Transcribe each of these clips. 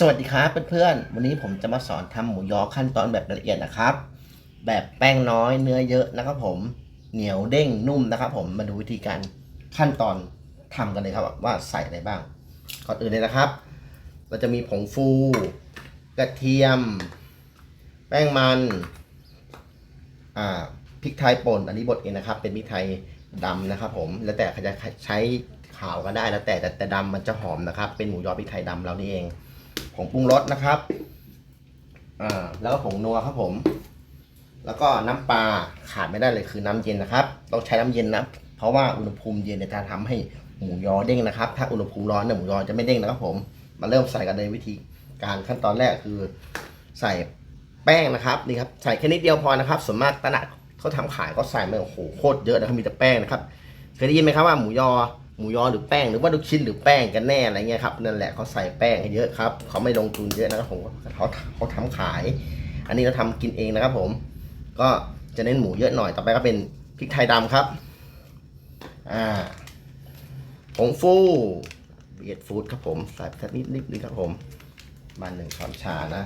สวัสดีครับเพื่อนๆ วันนี้ผมจะมาสอนทำหมูยอขั้นตอนแบบละเอียดนะครับ แบบแป้งน้อยเนื้อเยอะนะครับผม เหนียวเด้งนุ่มนะครับ ผม มาดูวิธีการขั้นตอนทำกันเลยครับว่าใส่อะไรบ้าง ก่อนอื่นเลยนะครับ เราจะมีผงฟู กระเทียม แป้งมัน อ่า พริกไทยป่น อันนี้บดเองนะครับ เป็นพริกไทยดำนะครับ ผม แล้วแต่เขาจะใช้ขาวก็ได้ แล้วแต่แต่แต่ดำมันจะหอมนะครับ เป็นหมูยอพริกไทยดำเรานี่เอง ผงปรุงรสนะครับอ่าแล้วก็ผงนัวครับผม แล้วก็น้ำปลาขาดไม่ได้เลยคือน้ำเย็นนะครับ ต้องใช้น้ำเย็นนะ เพราะว่าอุณหภูมิเย็นเนี่ยจะทำให้หมูยอเด้งนะครับ ถ้าอุณหภูมิร้อนเนี่ยหมูยอจะไม่เด้งนะครับ ผม มาเริ่มใส่กันเลยวิธีการขั้นตอนแรกคือ ใส่แป้งนะครับนี่ครับใส่แค่นิดเดียวพอนะครับ ส่วนมากตลาดเขาทำขายก็ใส่มาโอ้โหโคตรเยอะนะครับมีแต่แป้งนะครับ เคยได้ยินไหมครับว่าหมูยอ หมูยอหรือแป้งหรือว่าลูกชิ้นหรือแป้งกันแน่อะไรเงี้ยครับนั่นแหละเขาใส่แป้งให้เยอะครับเขาไม่ลงทุนเยอะนะครับผมเขาเขาทำขาย อันนี้เราทำกินเองนะครับผม ก็จะเน้นหมูเยอะหน่อยต่อไปก็เป็นพริกไทยดำครับอ่าผงฟูเบียดฟูดครับผมใส่ไปสักนิดนิดนึงครับผมบาหนึ่งช้อนชานะ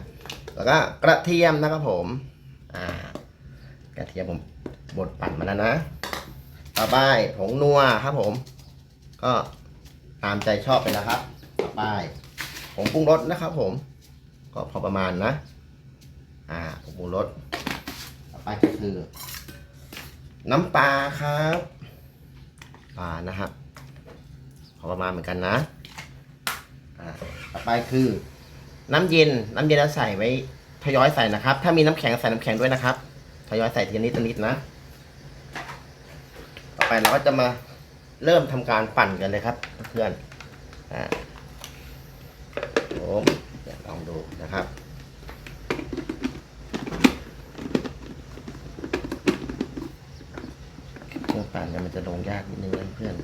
แล้วก็กระเทียมนะครับผมอ่ากระเทียมผมบดปั่นมาแล้วนะ ต่อไปผงนัวครับผม ก็ตามใจชอบไปนะครับ ต่อไปผงปรุงรสนะครับผม ก็พอประมาณนะ อ่าผงปรุงรสต่อไปก็คือ น้ำปลาครับปลานะครับพอประมาณเหมือนกันนะ อ่า ต่อไปคือ น้ำเย็น น้ำเย็นเราใส่ไว้ทยอยใส่นะครับ ถ้ามีน้ำแข็งใส่น้ำแข็งด้วยนะครับ ทยอยใส่ทีละนิดทีละนิดนะ ต่อไปเราก็จะมา เริ่มทำการปั่นกันเลยครับ เพื่อนอ่าผมลองดูนะครับเครื่องปั่นเนี่ยมันจะลงยากนิดนึงเพื่อน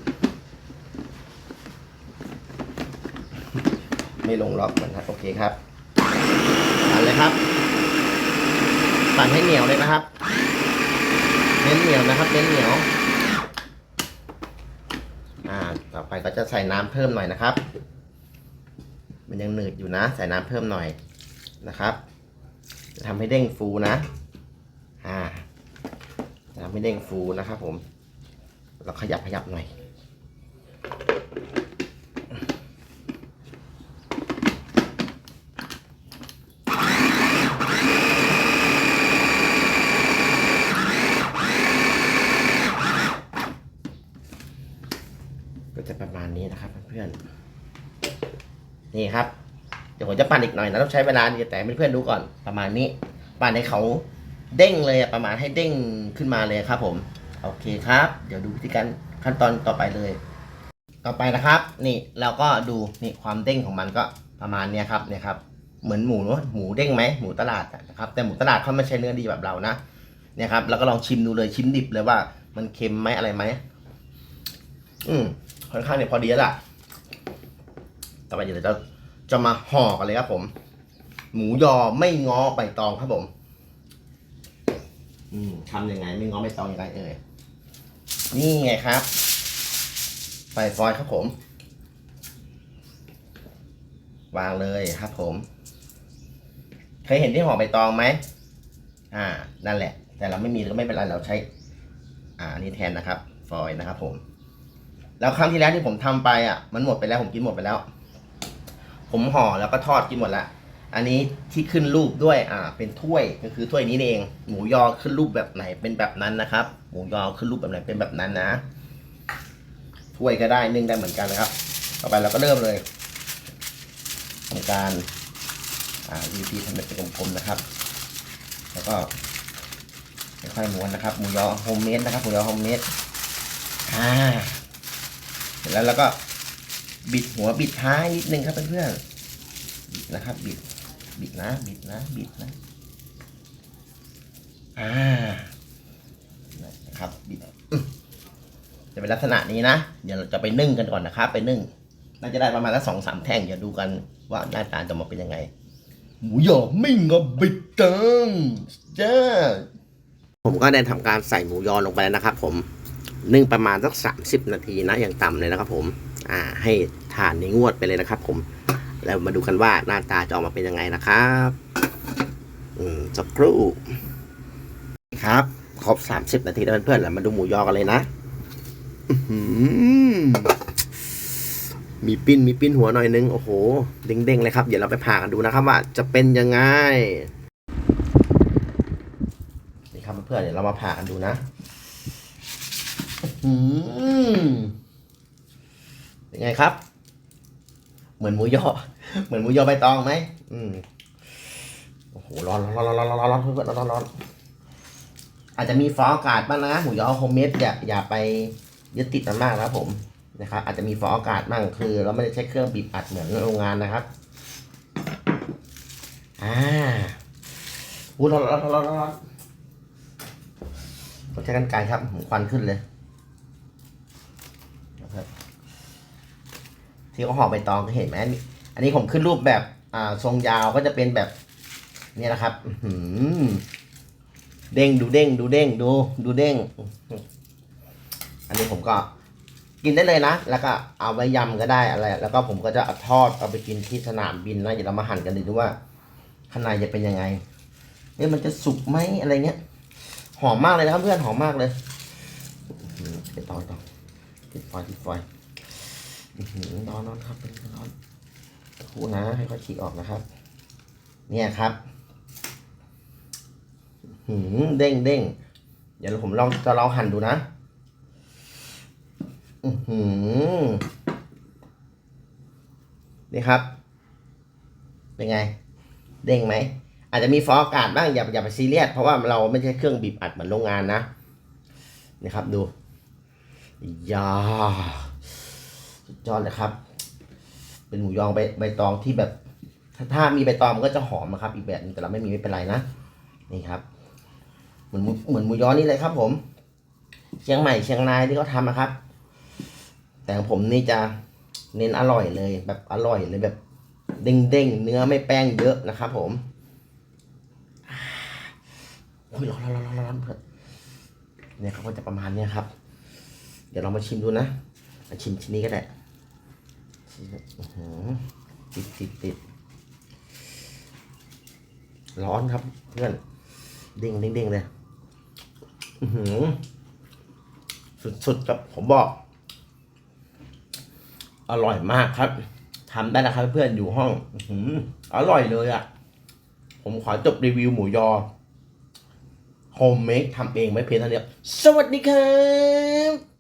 ไม่ลงล็อกมันครับโอเคครับปั่นเลยครับ ปั่นให้เหนียวเลยนะครับเน้นเหนียวนะครับเน้นเหนียว อ่า ต่ อไปก็จะใส่น้ำเพิ่มหน่อยนะครับ มันยังหนืดอยู่นะ ใส่น้ำเพิ่มหน่อยนะครับจะทำให้เด้งฟูนะ อ่าทำให้เด้งฟูนะครับผม เราขยับขยับหน่อย ก็จะประมาณนี้นะครับ เพื่อน นี่ครับ เดี๋ยวผมจะปั่นอีกหน่อยนะต้องใช้เวลาดีแต่เพื่อนๆดูก่อนประมาณนี้ ปั่นให้เขาเด้งเลยประมาณให้เด้งขึ้นมาเลยครับ ผม โอเคครับ เดี๋ยวดูวิธีการขั้นตอนต่อไปเลย ต่อไปนะครับ นี่เราก็ดูนี่ความเด้งของมันก็ประมาณเนี้ยครับเนี่ยครับเหมือนหมูเนอะหมูเด้งไหมหมูตลาดนะครับ แต่หมูตลาดเขาไม่ใช่เนื้อดีแบบเรานะเนี่ยครับเราก็ลองชิมดูเลยชิมดิบเลยว่า มันเค็มไหมอะไรไหมอืมค่อนข้างเนี่ยพอดีแล้วล่ะ ต่อไปเดี๋ยวเราจะมาห่อกันเลยครับผม หมูยอไม่ง้อใบตองครับผม อืมทำยังไง ไม่ง้อใบตองยังไงเอ่ยนี่ไงครับ ใส่ฟอยล์ครับผม วางเลยครับผม เคยเห็นที่ห่อใบตองไหมอ่า นั่นแหละ แต่เราไม่มีก็ไม่เป็นไรเราใช้ อ่านนี้แทนนะครับ ฟอยล์นะครับผม แล้วครั้งที่แล้วที่ผมทำไปอะ มันหมดไปแล้วผมกินหมดไปแล้ว ผมห่อแล้วก็ทอดกินหมดละอันนี้ที่ขึ้นรูปด้วยอ่าเป็นถ้วยก็คือถ้วยนี้เอง หมูยอขึ้นรูปแบบไหนเป็นแบบนั้นนะครับ หมูยอขึ้นรูปแบบไหนเป็นแบบนั้นนะ ถ้วยก็ได้นึ่งได้เหมือนกันนะครับ ต่อไปเราก็เริ่มเลยทำการอ่าวิธีทำเป็นกลมๆนะครับ แล้วก็ค่อยๆม้วนนะครับ หมูยอโฮมเมดนะครับหมูยอโฮมเมดอ่าเสร็จแล้วเราก็ บิดหัวบิดท้ายนิดนึงครับเพื่อนๆนะครับ บิด บิดนะ บิดนะ บิดนะ อ่า นะครับ บิด จะเป็นลักษณะนี้นะ เดี๋ยวเราจะไปนึ่งกันก่อนนะครับ ไปนึ่ง น่าจะได้ประมาณสักสองสามแท่ง เดี๋ยวดูกันว่าหน้าตาจะมาเป็นยังไง หมูยอไม่งอบิดตังจ้าผมก็ได้ทำการใส่หมูยอลงไปแล้วนะครับ ผม นึ่งประมาณสักสามสิบนาทีนะอย่างต่ำเลยนะครับผม อ่าให้ทานในงวดไปเลยนะครับ ผม แล้วมาดูกันว่าหน้าตาจะออกมาเป็นยังไงนะครับ อืมสักครู่ครับ ครบ30นาทีแล้วเพื่อนๆแล้วมาดูหมูยอกันเลยนะมีปิ้นมีปิ้นหัวหน่อยนึง โอ้โห เด้งๆเลยครับ เดี๋ยวเราไปผ่ากันดูนะครับ ว่าจะเป็นยังไงนี่ครับเพื่อนๆเดี๋ยวเรามาผ่ากันดูนะ อื้อหือ เป็นไงครับ เหมือนหมูยอ เหมือนหมูยอใบตองไหมอืมโอ้โหร้อนร้อนร้อนร้อนร้อนร้อนเพื่อนร้อนร้อนอาจจะมีฟองอากาศบ้างนะหมูยอโฮมเมดอย่าอย่าไปยึดติดมันมากนะครับผมนะครับ อาจจะมีฟองอากาศบ้างคือ เราไม่ได้ใช้เครื่องบีบอัดเหมือนโรงงานนะครับอ่าอู้ร้อนร้อนร้อนร้อนร้อนใช้กันไกรครับควันขึ้นเลยนะครับ ที่เขาห่อใบตองก็เห็นไหมอันนี้ผมขึ้นรูปแบบอ่าทรงยาวก็จะเป็นแบบนี่นะครับหืเด้งดูเด้งดูเด้งดูดูเด้ง อันนี้ผมก็กินได้เลยนะ แล้วก็เอาไว้ยำก็ได้อะไร แล้วก็ผมก็จะอทอดเอาไปกินที่สนามบินนะเดี๋ยวเรามาหั่นกันดูว่าข้างในจะเป็นยังไงเนี่ยมันจะสุกไหมอะไรเงี้ย หอมมากเลยนะครับเพื่อนหอมมากเลยอื้อหือไปต่อต่อติดไฟติดไฟ อยล์อื้อหือร้อนอนครับนอนคู่นะให้เขาฉีกออกนะครับ เนี่ยครับหืมเด้งเด้งเดี๋ยวผมลองจะลองหั่นดูนะอือหือนี่ครับ เป็นไง เด้งไหม อาจจะมีฟองอากาศบ้างอย่าอย่าไปซีเรียสเพราะว่าเราไม่ใช่เครื่องบีบอัดเหมือนโรงงานนะ นี่ครับดูยา สุดยอดเลยครับ เป็นหมูยองใบใบตองที่แบบ ถ้าถ้ามีใบตองมันก็จะหอมนะครับ อีกแบบนึงแต่เราไม่มีไม่เป็นไรนะนี่ครับ เหมือนเหมือนหมูยอนี่เลยครับ ผม เชียงใหม่เชียงรายที่เขาทำนะครับ แต่ของผมนี่จะเน้นอร่อยเลย แบบอร่อยเลยแบบ เด้งเด้งๆเนื้อไม่แป้งเยอะนะครับ ผมโอ้ยร้อนร้อนร้อนร้อนเพื่อนเนี่ยเขาก็จะประมาณเนี้ยครับ เดี๋ยวเรามาชิมดูนะ มาชิมชิ้นนี้ก็ได้อื้อหือติดติดติดร้อนครับเพื่อนเด้งเด้งเด้งเลยสุดๆครับผมบอก อร่อยมากครับทำได้นะครับเพื่อนอยู่ห้องอื้อหืออร่อยเลยอะ่ะ ผมขอจบรีวิวหมูยอโฮมเมดทำเองไม่เพียงเท่านี้สวัสดีครับ